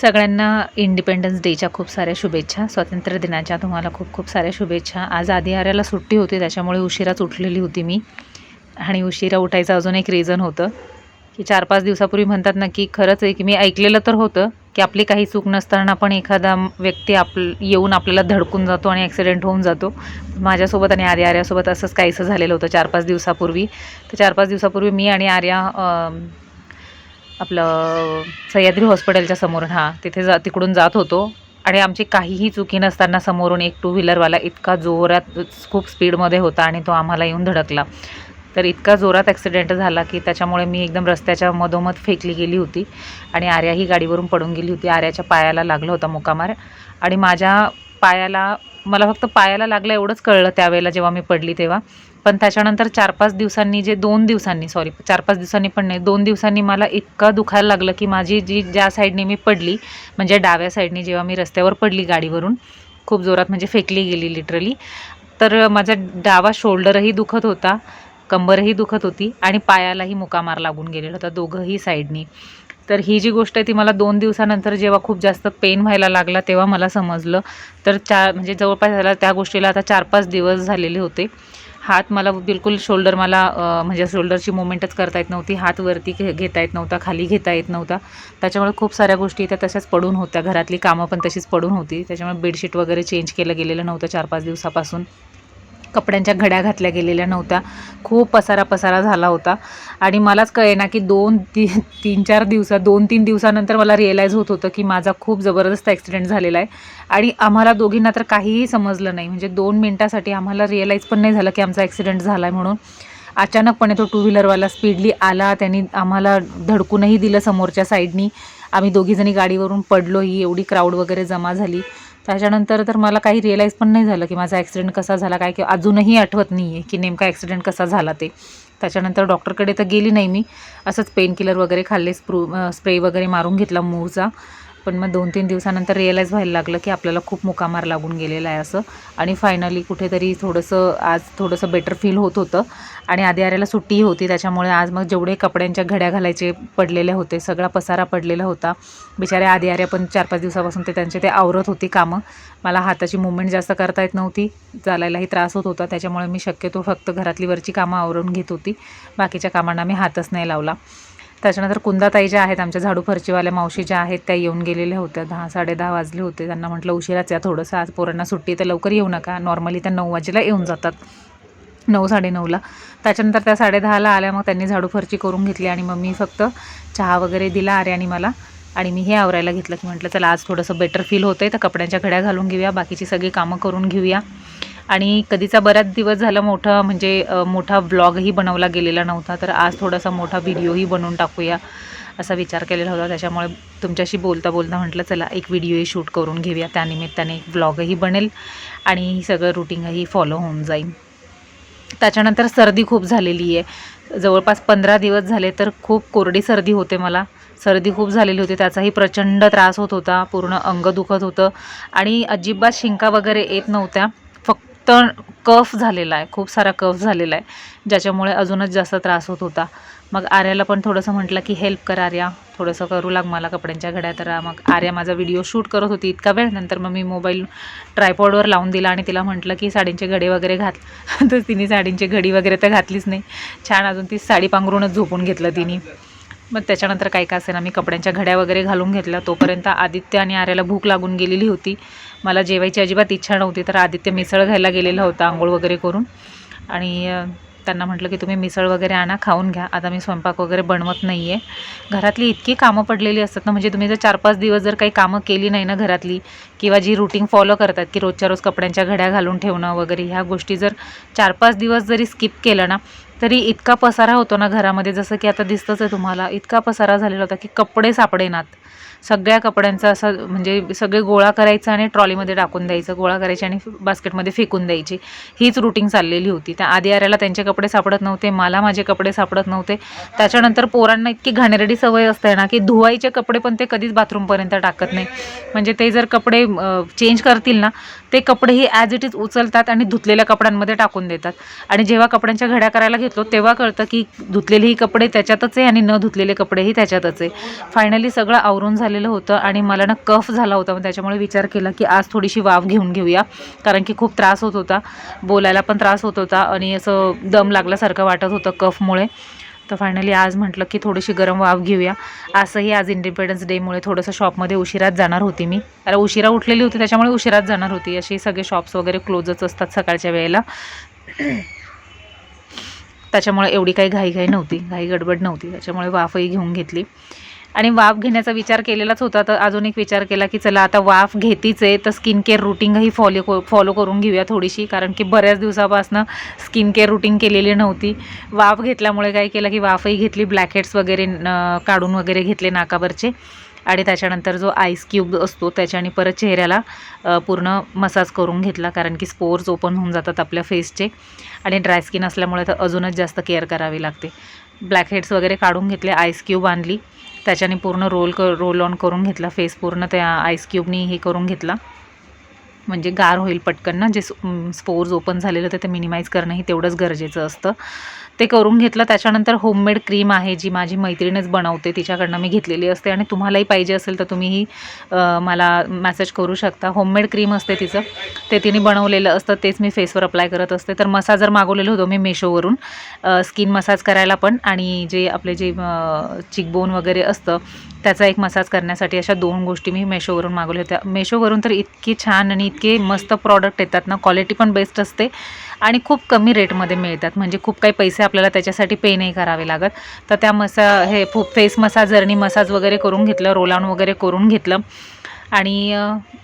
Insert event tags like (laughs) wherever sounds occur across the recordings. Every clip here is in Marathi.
सगळ्यांना इंडिपेंडन्स डेच्या खूप साऱ्या शुभेच्छा. स्वातंत्र्य दिनाच्या तुम्हाला खूप खूप साऱ्या शुभेच्छा. आज आधी आऱ्याला सुट्टी होती त्याच्यामुळे उशिराच उठलेली होती मी. आणि उशिरा उठायचं अजून एक रिझन होतं. की चार पाच दिवसापूर्वी म्हणतात ना की खरंच आहे की मी ऐकलेलं तर होतं की आपली काही चूक नसताना पण एखादा व्यक्ती आप येऊन आपल्याला धडकून जातो आणि ॲक्सिडेंट होऊन जातो. माझ्यासोबत आणि आर्या आर्यासोबत असंच काहीसं झालेलं होतं चार पाच दिवसापूर्वी. तर चार पाच दिवसापूर्वी मी आणि आर्या आपलं सह्याद्री हॉस्पिटलच्या समोर हा तिथे जा तिकडून जात होतो. आणि आमची काहीही चुकी नसताना समोरून एक टू व्हीलरवाला इतका जोरात खूप स्पीडमध्ये होता आणि तो आम्हाला येऊन धडकला. तर इतका जोरात ॲक्सिडेंट झाला की त्याच्यामुळे मी एकदम रस्त्याच्या मधोमध फेकली गेली होती. आणि आर्या ही गाडीवरून पडून गेली होती. आर्याच्या पायाला लागला होता मुकामार. आणि माझ्या पायाला मला फक्त पायाला लागलं एवढंच कळलं त्यावेळेला जेव्हा मी पडली तेव्हा. पण त्याच्यानंतर चार पाच दिवसांनी जे दोन दिवसांनी सॉरी चार पाच दिवसांनी पण नाही दोन दिवसांनी मला इतकं दुखायला लागलं की माझी जी ज्या साईडने मी पडली म्हणजे डाव्या साईडने जेव्हा मी रस्त्यावर पडली गाडीवरून खूप जोरात म्हणजे फेकली गेली लिटरली तर माझा डावा शोल्डरही दुखत होता कंबरही दुखत होती आणि पायालाही मुकामार लागून गेलेला होता दोघंही साईडनी. तर ही जी गोष्ट आहे ती मला दोन दिवसानंतर जेव्हा खूप जास्त पेन व्हायला लागला तेव्हा मला समजलं. तर चार म्हणजे जवळपास झाला त्या गोष्टीला आता चार पाच दिवस झालेले होते. हात मला बिलकुल शोल्डर मला म्हणजे शोल्डरची मुवमेंटच करता येत नव्हती. हात वरती घे घेता येत नव्हता खाली घेता येत नव्हता. त्याच्यामुळे खूप साऱ्या गोष्टी त्या तशाच पडून होत्या. घरातली कामं पण तशीच पडून होती. त्याच्यामुळे बेडशीट वगैरे चेंज केलं गेलेलं नव्हतं चार पाच दिवसापासून. कपड्यांच्या घड्या घातल्या गेलेल्या नव्हत्या. खूप पसारा पसारा झाला होता. आणि मलाच कळेना की दोन ती तीन चार दिवसात दोन तीन दिवसानंतर मला रिअलाईज होत होतं की माझा खूप जबरदस्त ॲक्सिडेंट झालेला आहे. आणि आम्हाला दोघींना तर काहीही समजलं नाही. म्हणजे दोन मिनटासाठी आम्हाला रिअलाईज पण नाही झालं की आमचा ॲक्सिडेंट झाला आहे म्हणून. अचानकपणे तो टू व्हीलरवाला स्पीडली आला. त्यांनी आम्हाला धडकूनही दिलं समोरच्या साईडनी आम्ही दोघीजणी गाडीवरून पडलो ही एवढी क्राऊड वगैरे जमा झाली. त्याच्यानंतर तर मला काही रिअलाईज पण नाही झालं की माझा ॲक्सिडेंट कसा झाला काय किंवा अजूनही आठवत नाही आहे की नेमका ॲक्सिडेंट कसा झाला ते. त्याच्यानंतर डॉक्टरकडे तर गेली नाही मी. असंच पेन किलर वगैरे खाल्ले स्प्रू स्प्रे वगैरे मारून घेतला मूळचा पण मग दोन तीन दिवसानंतर रिअलाईज व्हायला लागलं की आपल्याला खूप मुकामार लागून गेलेला आहे असं. आणि फायनली कुठेतरी थोडंसं आज थोडंसं बेटर फील होत होतं. आणि आधी आऱ्याला सुट्टीही होती त्याच्यामुळे आज मग जेवढे कपड्यांच्या घड्या घालायचे पडलेले होते सगळा पसारा पडलेला होता. बिचारे आधी आऱ्या पण चार पाच दिवसापासून ते त्यांचे ते आवरत होती कामं. मला हाताची मुवमेंट जास्त करता येत नव्हती चालायलाही त्रास होत होता त्याच्यामुळे मी शक्यतो फक्त घरातली वरची कामं आवरून घेत होती. बाकीच्या कामांना मी हातच नाही लावला. त्याच्यानंतर कुंदाताई ज्या आहेत आमच्या झाडू फरचीवाल्या मावशी ज्या आहेत त्या येऊन गेलेल्या होत्या. दहा साडे दहा वाजले होते. त्यांना म्हटलं उशिराच या थोडंसं आज पोरांना सुट्टी तर लवकर येऊ नका. नॉर्मली त्या नऊ वाजेला येऊन जातात. नऊ साडेनऊला. त्याच्यानंतर त्या साडेदहाला आल्या मग त्यांनी झाडू फरची करून घेतली आणि मग मी फक्त चहा वगैरे दिला आर्यानी मला आणि मी हे आवरायला घेतलं की म्हटलं चला आज थोडंसं बेटर फील होतं आहे तर कपड्यांच्या घड्या घालून घेऊया बाकीची सगळी कामं करून घेऊया. आणि कधीचा बराच दिवस झाला मोठा म्हणजे मोठा व्लॉगही बनवला गेलेला नव्हता तर आज थोडासा मोठा व्हिडिओही बनवून टाकूया असा विचार केलेला होता. त्याच्यामुळे तुमच्याशी बोलता बोलता म्हटलं चला एक व्हिडिओही शूट करून घेऊया. त्यानिमित्ताने एक ब्लॉगही बनेल आणि सगळं रुटीनही फॉलो होऊन जाईल. त्याच्यानंतर सर्दी खूप झालेली आहे. जवळपास पंधरा दिवस झाले तर खूप कोरडी सर्दी होते मला. सर्दी खूप झालेली होती. त्याचाही प्रचंड त्रास होत होता. पूर्ण अंग दुखत होतं. आणि अजिबात शिंका वगैरे येत नव्हत्या. तण कफ झालेला आहे खूप सारा कफ झालेला आहे ज्याच्यामुळे अजूनच जास्त त्रास होत होता. मग आर्याला पण थोडंसं म्हटलं की हेल्प कर आर्या थोडंसं करू लाग मला कपड्यांच्या घड्या. तर मग आर्या माझा व्हिडिओ शूट करत होती इतका वेळ. नंतर मग मी मोबाईल ट्रायपॉडवर लावून दिला आणि तिला म्हटलं की साडींचे घडे वगैरे घात (laughs) तर तिने साडींची घडी वगैरे तर घातलीच नाही. छान अजून ती साडी पांघरूनच झोपून घेतलं तिने. मग त्याच्यानंतर काय काय असेल? ना मी कपड्यांच्या घड्या वगैरे घालून घेतल्या. तोपर्यंत आदित्य आणि आर्याला भूक लागून गेलेली होती. मला जेवायची अजिबात इच्छा नव्हती तर आदित्य मिसळ घ्यायला गेलेला होता आंघोळ वगैरे करून. आणि त्यांना म्हटलं की तुम्ही मिसळ वगैरे आणा खाऊन घ्या. आता मी स्वयंपाक वगैरे बनवत नाही आहे घरातली इतकी कामं पडलेली असतात ना म्हणजे तुम्ही जर चार पाच दिवस जर काही कामं केली नाही ना घरातली किंवा जी रुटीन फॉलो करतात की रोजच्या रोज कपड्यांच्या घड्या घालून ठेवणं वगैरे ह्या गोष्टी जर चार पाच दिवस जरी स्किप केलं ना तरी इतका पसारा होतो ना घरामध्ये जसं की आता दिसतंच आहे तुम्हाला इतका पसारा झालेला होता की कपडे सापडेनात. सगळ्या कपड्यांचा असं म्हणजे सगळे गोळा करायचं आणि ट्रॉलीमध्ये टाकून द्यायचं गोळा करायचे आणि बास्केटमध्ये फेकून द्यायची. हीच रुटीन चाललेली होती. त्या आधी आऱ्याला त्यांचे कपडे सापडत नव्हते मला माझे कपडे सापडत नव्हते. त्याच्यानंतर पोरांना इतकी घाणेरडी सवय असते ना की धुवायचे कपडे पण ते कधीच बाथरूमपर्यंत टाकत नाही. म्हणजे ते जर कपडे चेंज करतील ना ते कपडेही ॲज इट इज उचलतात आणि धुतलेल्या कपड्यांमध्ये टाकून देतात. आणि जेव्हा कपड्यांच्या घड्या करायला घेतलो तेव्हा कळतं की धुतलेलेही कपडे त्याच्यातच आहे आणि न धुतलेले कपडेही त्याच्यातच आहे. फायनली सगळं आवरून झालेलं होतं आणि मला ना कफ झाला होता मग त्याच्यामुळे विचार केला की आज थोडीशी वाफ घेऊन घेऊया कारण की खूप त्रास होत होता. बोलायला पण त्रास होत होता आणि असं दम लागल्यासारखं वाटत होतं कफमुळे. तर फायनली आज म्हटलं की थोडीशी गरम वाफ घेऊया. असंही आज इंडिपेंडन्स डेमुळे थोडंसं शॉपमध्ये उशिराच जाणार होती मी. त्याला उशिरा उठलेली होती त्याच्यामुळे उशिराच जाणार होती. असे सगळे शॉप्स वगैरे क्लोजच असतात सकाळच्या वेळेला. त्याच्यामुळे एवढी काही घाईघाई नव्हती घाई गडबड नव्हती. त्याच्यामुळे वाफही घेऊन घेतली. आणि वाफ घेण्याचा विचार केलेलाच होता तर अजून एक विचार केला की चला आता वाफ घेतीच आहे तर स्किन केअर रुटीनही फॉलो फॉलो करून घेऊया थोडीशी कारण की बऱ्याच दिवसापासून स्किन केअर रुटीन केलेली नव्हती. वाफ घेतल्यामुळे काय केलं की वाफही घेतली ब्लॅकहेड्स वगैरे काढून वगैरे घेतले नाकावरचे. आणि त्याच्यानंतर जो आईस क्यूब असतो त्याच्याने परत चेहऱ्याला पूर्ण मसाज करून घेतला कारण की स्पोर्स ओपन होऊन जातात आपल्या फेसचे आणि ड्राय स्किन असल्यामुळे तर अजूनच जास्त केअर करावी लागते. ब्लॅकहेड्स वगैरे काढून घेतले आईस क्यूब आणली. त्याच्याने पूर्ण रोल क रोल ऑन करून घेतला. फेस पूर्ण त्या आईस क्यूबनी हे करून घेतला. म्हणजे गार होईल पटकन ना जे स्पोर्स ओपन झालेलं होतं ते मिनिमाइज करणं हे तेवढंच गरजेचं असतं. ते करून घेतलं त्याच्यानंतर होममेड क्रीम आहे जी माझी मैत्रीणच बनवते तिच्याकडनं मी घेतलेली असते आणि तुम्हालाही पाहिजे असेल तर तुम्हीही मला मॅसेज करू शकता. होममेड क्रीम असते तिचं ते तिने बनवलेलं असतं तेच मी फेसवर अप्लाय करत असते. तर मसाजर मागवलेलं होतं मी मेशोवरून स्किन मसाज करायला पण आणि जे आपले जे चिकबोन वगैरे असतं त्याचा एक मसाज करण्यासाठी अशा दोन गोष्टी मी मेशोवरून मागवल्या होत्या. मेशोवरून तर इतकी छान आणि इतके मस्त प्रॉडक्ट येतात ना. क्वालिटी पण बेस्ट असते. आणि खूप कमी रेटमध्ये मिळतात. म्हणजे खूप काही पैसे आपल्याला त्याच्यासाठी पे नाही करावे लागत. तर त्या मसा हे फू फेस मसाजरनी मसाज वगैरे करून घेतलं रोल ऑन वगैरे करून घेतलं. आणि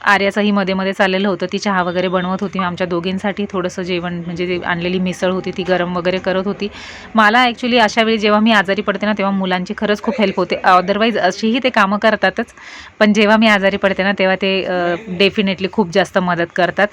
आर्याचंही मध्ये मध्ये चाललेलं होतं. ती चहा वगैरे बनवत होती. आमच्या दोघींसाठी थोडंसं जेवण म्हणजे जे आणलेली मिसळ होती ती गरम वगैरे करत होती. मला ॲक्च्युली अशा वेळी जेव्हा मी आजारी पडते ना तेव्हा मुलांची खरंच खूप हेल्प होते. अदरवाईज अशीही ते कामं करतातच. पण जेव्हा मी आजारी पडते ना तेव्हा ते डेफिनेटली खूप जास्त मदत करतात.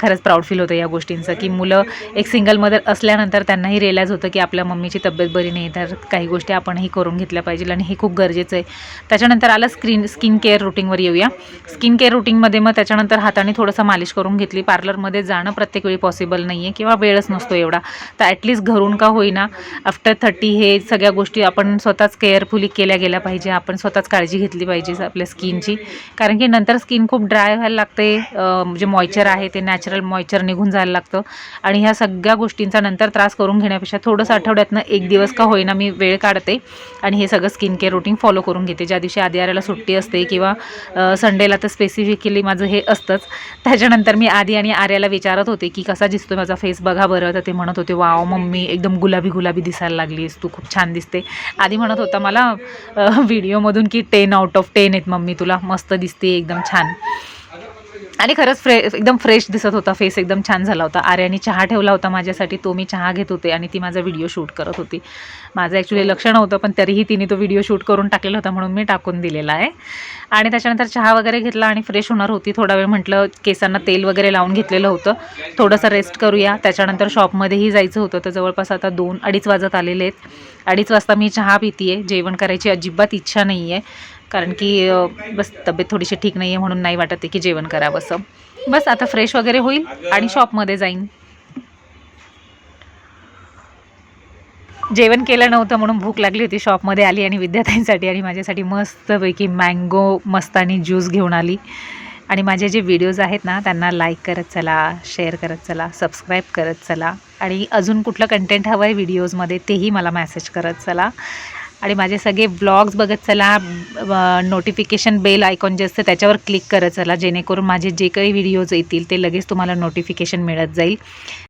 खरंच प्राऊड फील होतं या गोष्टींचं की मुलं एक सिंगल मदर असल्यानंतर त्यांनाही रिअलाईज होतं की आपल्या मम्मीची तब्येत बरी नाही तर काही गोष्टी आपणही करून घेतल्या पाहिजे आणि हे खूप गरजेचं आहे. त्याच्यानंतर आलं स्क्रीन स्किन केअर रुटीनवर येऊया. स्किन केअर रुटीनमध्ये मग त्याच्यानंतर हाताने थोडंसं मालिश करून घेतली. पार्लरमध्ये जाणं प्रत्येक वेळी पॉसिबल नाही आहे किंवा वेळच नसतो एवढा. तर ॲटलिस्ट घरून का होईना आफ्टर थर्टी हे सगळ्या गोष्टी आपण स्वतःच केअरफुली केल्या गेल्या पाहिजे. आपण स्वतःच काळजी घेतली पाहिजे आपल्या स्किनची कारण की नंतर स्किन खूप ड्राय व्हायला लागते जे म्हणजे मॉइचर आहे ते नॅचरल मॉइश्चर निघून जायला लागतं. आणि ह्या सगळ्या गोष्टींचा नंतर त्रास करून घेण्यापेक्षा थोडंसं आठवड्यातनं एक दिवस का होईना मी वेळ काढते. आणि हे सगळं स्किन केअर रुटीन फॉलो करून घेते. ज्या दिवशी आधी आऱ्याला सुट्टी असते किंवा संडेला तर स्पेसिफिकली माझं हे असतंच. त्याच्यानंतर मी आधी आणि आर्याला विचारत होते की कसा दिसतो माझा फेस बघा बरं. तर ते म्हणत होते वाव मम्मी एकदम गुलाबी गुलाबी दिसायला लागलीस. तू खूप छान दिसते. आधी म्हणत होता मला व्हिडिओमधून की टेन आउट ऑफ टेन आहेत मम्मी तुला मस्त दिसते एकदम छान. आणि खरंच फ्रे एकदम फ्रेश दिसत होता फेस एकदम छान झाला होता. आर्याने चहा ठेवला होता माझ्यासाठी तो मी चहा घेत होते आणि ती माझा व्हिडिओ शूट करत होती. माझं ॲक्च्युली लक्ष नव्हतं पण तरीही तिने तो व्हिडिओ शूट करून टाकलेला होता म्हणून मी टाकून दिलेला आहे. आणि त्याच्यानंतर चहा वगैरे घेतला आणि फ्रेश होणार होती. थोडा वेळ म्हटलं केसांना तेल वगैरे लावून घेतलेलं होतं. थोडंसं रेस्ट करूया. त्याच्यानंतर शॉपमध्येही जायचं होतं. तर जवळपास आता दोन अडीच वाजत आलेले आहेत. अडीच वाजता मी चहा पिते जेवण करायची अजिबात इच्छा नाही आहे कारण की बस तब्येत थोडीशी ठीक नाही आहे म्हणून नाही वाटत आहे की जेवण करावं असं. बस आता फ्रेश वगैरे होईल आणि शॉपमध्ये जाईन. जेवण केलं नव्हतं म्हणून भूक लागली होती. शॉपमध्ये आली आणि विद्यार्थ्यांसाठी आणि माझ्यासाठी मस्तपैकी मँगो मस्तानी ज्यूस घेऊन आली. आणि माझे जे व्हिडिओज आहेत ना त्यांना लाईक करत चला शेअर करत चला सबस्क्राईब करत चला. आणि अजून कुठलं कंटेंट हवं आहे व्हिडिओजमध्ये तेही मला मॅसेज करत चला. आणि माझे सगळे ब्लॉग्स बघत चला नोटिफिकेशन बेल आयकॉन जे असतं त्याच्यावर क्लिक करत चला जेणेकरून माझे जे काही व्हिडिओज येतील ते लगेच तुम्हाला नोटिफिकेशन मिळत जाईल.